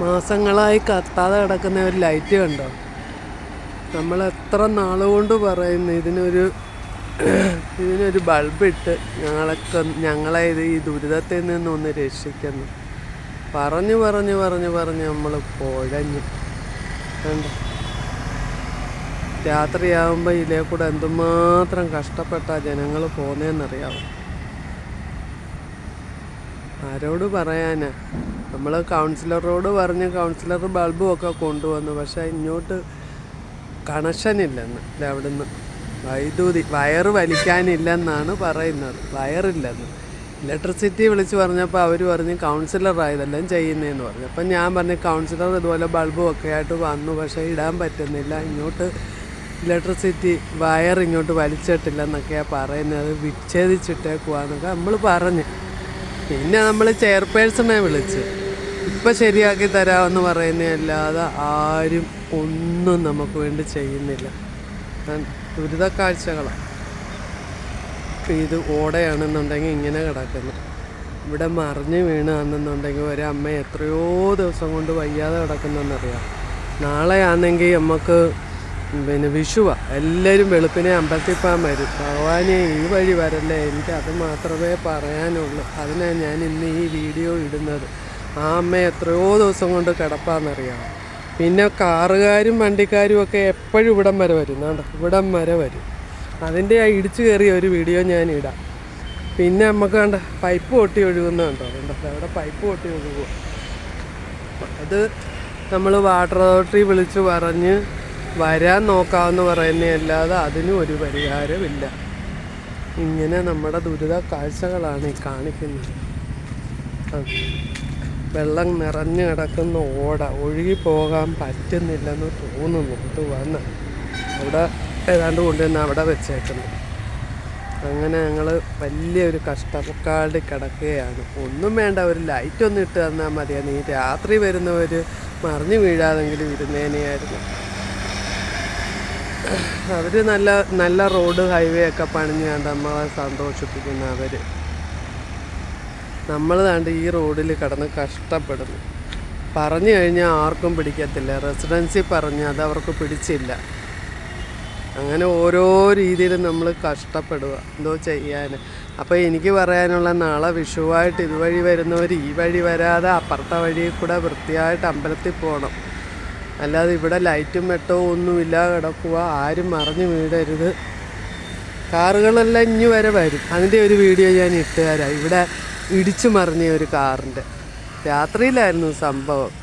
മാസങ്ങളായി കത്താതെ കിടക്കുന്ന ഒരു ലൈറ്റ് കണ്ടോ? നമ്മൾ എത്ര നാളുകൊണ്ട് പറയുന്നു ഇതിനൊരു ഇതിനൊരു ബൾബിട്ട് ഞങ്ങളൊക്കെ ഞങ്ങളെ ഇത് ഈ ദുരിതത്തിൽ നിന്നൊന്ന് രക്ഷിക്കുന്നു. പറഞ്ഞു പറഞ്ഞു പറഞ്ഞു പറഞ്ഞ് നമ്മൾ കുഴഞ്ഞു കണ്ടോ? രാത്രിയാകുമ്പോൾ ഇതിലേ കൂടെ എന്തുമാത്രം കഷ്ടപ്പെട്ട ജനങ്ങൾ പോന്നേന്നറിയാവും? ആരോട് പറയാനാ? നമ്മൾ കൗൺസിലറോട് പറഞ്ഞ് കൗൺസിലർ ബൾബും ഒക്കെ കൊണ്ടുവന്നു. പക്ഷേ ഇങ്ങോട്ട് കണക്ഷൻ ഇല്ലെന്ന് ഇല്ല അവിടുന്ന്. വൈദ്യുതി വയറ് വലിക്കാനില്ലെന്നാണ് പറയുന്നത്. വയറില്ലെന്ന്. ഇലക്ട്രിസിറ്റി വിളിച്ച് പറഞ്ഞപ്പോൾ അവർ പറഞ്ഞ് കൗൺസിലറായതെല്ലാം ചെയ്യുന്നതെന്ന് പറഞ്ഞു. അപ്പം ഞാൻ പറഞ്ഞു കൗൺസിലർ ഇതുപോലെ ബൾബും ഒക്കെ ആയിട്ട് വന്നു. പക്ഷേ ഇടാൻ പറ്റുന്നില്ല. ഇങ്ങോട്ട് ഇലക്ട്രിസിറ്റി വയർ ഇങ്ങോട്ട് വലിച്ചിട്ടില്ലെന്നൊക്കെയാണ് പറയുന്നത്. വിച്ഛേദിച്ചിട്ടേക്കുവാന്നൊക്കെ നമ്മൾ പറഞ്ഞു. പിന്നെ നമ്മൾ ചെയർപേഴ്സണെ വിളിച്ച്. ഇപ്പം ശരിയാക്കി തരാമെന്ന് പറയുന്നതല്ലാതെ ആരും ഒന്നും നമുക്ക് വേണ്ടി ചെയ്യുന്നില്ല. ദുരിത കാഴ്ചകളാണ് ഇത് ഓടയാണെന്നുണ്ടെങ്കിൽ ഇങ്ങനെ കിടക്കുന്നു. ഇവിടെ മറിഞ്ഞ് വീണാണെന്നുണ്ടെങ്കിൽ ഒരമ്മ എത്രയോ ദിവസം കൊണ്ട് വയ്യാതെ കിടക്കുന്നെന്നറിയാം. നാളെ ആണെങ്കിൽ നമുക്ക് പിന്നെ വിഷുവാ. എല്ലാവരും വെളുപ്പിനെ അമ്പലത്തിൽ പോകാൻ വരും. ഭഗവാനെ ഈ വഴി വരല്ലേ? എനിക്ക് അത് മാത്രമേ പറയാനുള്ളൂ. അതിനാണ് ഞാൻ ഇന്ന് ഈ വീഡിയോ ഇടുന്നത്. ആ അമ്മ എത്രയോ ദിവസം കൊണ്ട് കിടപ്പാന്നറിയാം. പിന്നെ കാറുകാരും വണ്ടിക്കാരും ഒക്കെ എപ്പോഴും ഇവിടം വരെ വരും. നാണ്ട ഇവിടം വരെ വരും. അതിന്റെ ആ ഇടിച്ചു കയറിയ ഒരു വീഡിയോ ഞാൻ ഇടാം പിന്നെ നമുക്ക് കണ്ട പൈപ്പ് പൊട്ടി ഒഴുകുന്നുണ്ടോ കണ്ടോ? അവിടെ പൈപ്പ് പൊട്ടി ഒഴുകുക അത് നമ്മൾ വാട്ടർ അതോറിറ്റി വിളിച്ച് പറഞ്ഞ് വരാൻ നോക്കാമെന്ന് പറയുന്നതല്ലാതെ അതിനും ഒരു പരിഹാരമില്ല. ഇങ്ങനെ നമ്മുടെ ദുരിത കാഴ്ചകളാണ് ഈ കാണിക്കുന്നത്. ആ. വെള്ളം നിറഞ്ഞു കിടക്കുന്ന ഓട. ഒഴുകി പോകാൻ പറ്റുന്നില്ലെന്ന് തോന്നുന്നു. ഇത് വന്ന് അവിടെ ഏതാണ്ട് കൊണ്ടുവന്ന് അവിടെ വെച്ചേക്കുന്നു. അങ്ങനെ ഞങ്ങൾ വലിയൊരു കഷ്ടപ്പാടിൽ കിടക്കുകയാണ്. ഒന്നും വേണ്ട ഒരു ലൈറ്റ് ഒന്ന് ഇട്ട് തന്നാൽ മതിയായിരുന്നു ഈ രാത്രി വരുന്നവർ മറിഞ്ഞു വീഴാതെങ്കിലും ഇരുന്നേനെയായിരുന്നു അവർ നല്ല നല്ല റോഡ് ഹൈവേ ഒക്കെ പണിഞ്ഞാണ്ട് നമ്മളെ സന്തോഷിപ്പിക്കുന്ന അവർ നമ്മൾ താണ്ട് ഈ റോഡിൽ കടന്ന് കഷ്ടപ്പെടുന്നു. പറഞ്ഞു കഴിഞ്ഞാൽ ആർക്കും പിടിക്കത്തില്ല. റെസിഡൻസി പറഞ്ഞ് അത് അവർക്ക് പിടിച്ചില്ല. അങ്ങനെ ഓരോ രീതിയിലും നമ്മൾ കഷ്ടപ്പെടുക. എന്തോ ചെയ്യാൻ. അപ്പോൾ എനിക്ക് പറയാനുള്ള നാളെ വിഷുവായിട്ട് ഇതുവഴി വരുന്നവർ ഈ വഴി വരാതെ അപ്പുറത്തെ വഴി കൂടെ വൃത്തിയായിട്ട് അമ്പലത്തിൽ പോകണം. അല്ലാതെ ഇവിടെ ലൈറ്റും വെട്ടവും ഒന്നുമില്ല കിടക്കുക. ആരും മറിഞ്ഞു വീടരുത് കാറുകളെല്ലാം ഇനി വരെ വരും. അതിന്റെ ഒരു വീഡിയോ ഞാൻ ഇട്ടുതരാം. ഇവിടെ ഇടിച്ചു മറിഞ്ഞ ഒരു കാറിന്റെ. രാത്രിയിലായിരുന്നു സംഭവം.